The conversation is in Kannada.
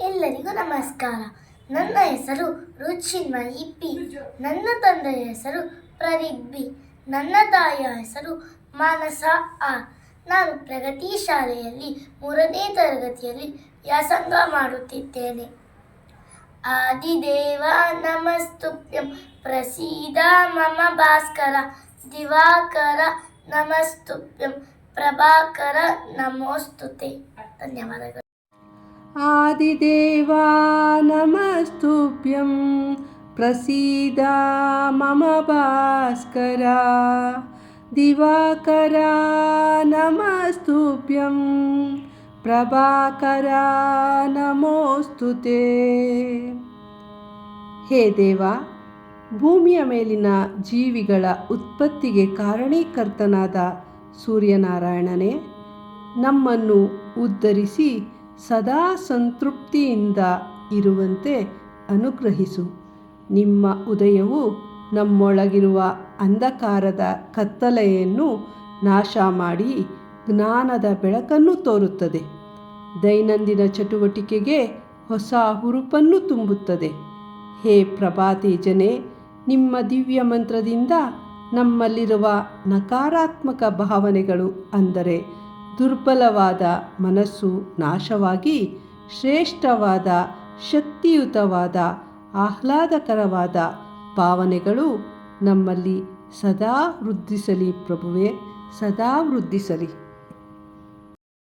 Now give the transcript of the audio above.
ಎಲ್ಲರಿಗೂ ನಮಸ್ಕಾರ. ನನ್ನ ಹೆಸರು ರುಚಿನ್ಮಯಿ ಪಿ ನನ್ನ ತಂದೆಯ ಹೆಸರು ಪ್ರದೀಪ್ ಬಿ ನನ್ನ ತಾಯಿಯ ಹೆಸರು ಮಾನಸ ಆ. ನಾನು ಪ್ರಗತಿ ಶಾಲೆಯಲ್ಲಿ ಮೂರನೇ ತರಗತಿಯಲ್ಲಿ ವ್ಯಾಸಂಗ ಮಾಡುತ್ತಿದ್ದೇನೆ. ಆದಿದೇವ ನಮಸ್ತುಭ್ಯಂ. ಪ್ರಸೀದ ಮಮ ಭಾಸ್ಕರ. ದಿವಾಕರ ನಮಸ್ತುಭ್ಯಂ. ಪ್ರಭಾಕರ ನಮೋಸ್ತುತೆ. ಧನ್ಯವಾದಗಳು. आदिदेवा नमस्तुभ्यं प्रसीद मम भास्करा दिवाकरा नमस्तुभ्यं ಪ್ರಭಾಕರ ನಮೋಸ್ತುತೆ ಹೇ ದೇವ ಭೂಮಿಯ ಮೇಲಿನ ಜೀವಿಗಳ ಉತ್ಪತ್ತಿಗೆ ಕಾರಣೀಕರ್ತನಾದ ಸೂರ್ಯನಾರಾಯಣನೇ ನಮ್ಮನ್ನು ಉದ್ಧರಿಸಿ ಸದಾ ಸಂತೃಪ್ತಿಯಿಂದ ಇರುವಂತೆ ಅನುಗ್ರಹಿಸು. ನಿಮ್ಮ ಉದಯವು ನಮ್ಮೊಳಗಿರುವ ಅಂಧಕಾರದ ಕತ್ತಲೆಯನ್ನು ನಾಶ ಮಾಡಿ ಜ್ಞಾನದ ಬೆಳಕನ್ನು ತೋರುತ್ತದೆ. ದೈನಂದಿನ ಚಟುವಟಿಕೆಗೆ ಹೊಸ ಹುರುಪನ್ನು ತುಂಬುತ್ತದೆ. ಹೇ ಪ್ರಭಾತೇಜನೆ, ನಿಮ್ಮ ದಿವ್ಯ ಮಂತ್ರದಿಂದ ನಮ್ಮಲ್ಲಿರುವ ನಕಾರಾತ್ಮಕ ಭಾವನೆಗಳು ಅಂದರೆ ದುರ್ಬಲವಾದ ಮನಸ್ಸು ನಾಶವಾಗಿ ಶ್ರೇಷ್ಠವಾದ ಶಕ್ತಿಯುತವಾದ ಆಹ್ಲಾದಕರವಾದ ಭಾವನೆಗಳು ನಮ್ಮಲ್ಲಿ ಸದಾ ವೃದ್ಧಿಸಲಿ ಪ್ರಭುವೆ ಸದಾ ವೃದ್ಧಿಸಲಿ.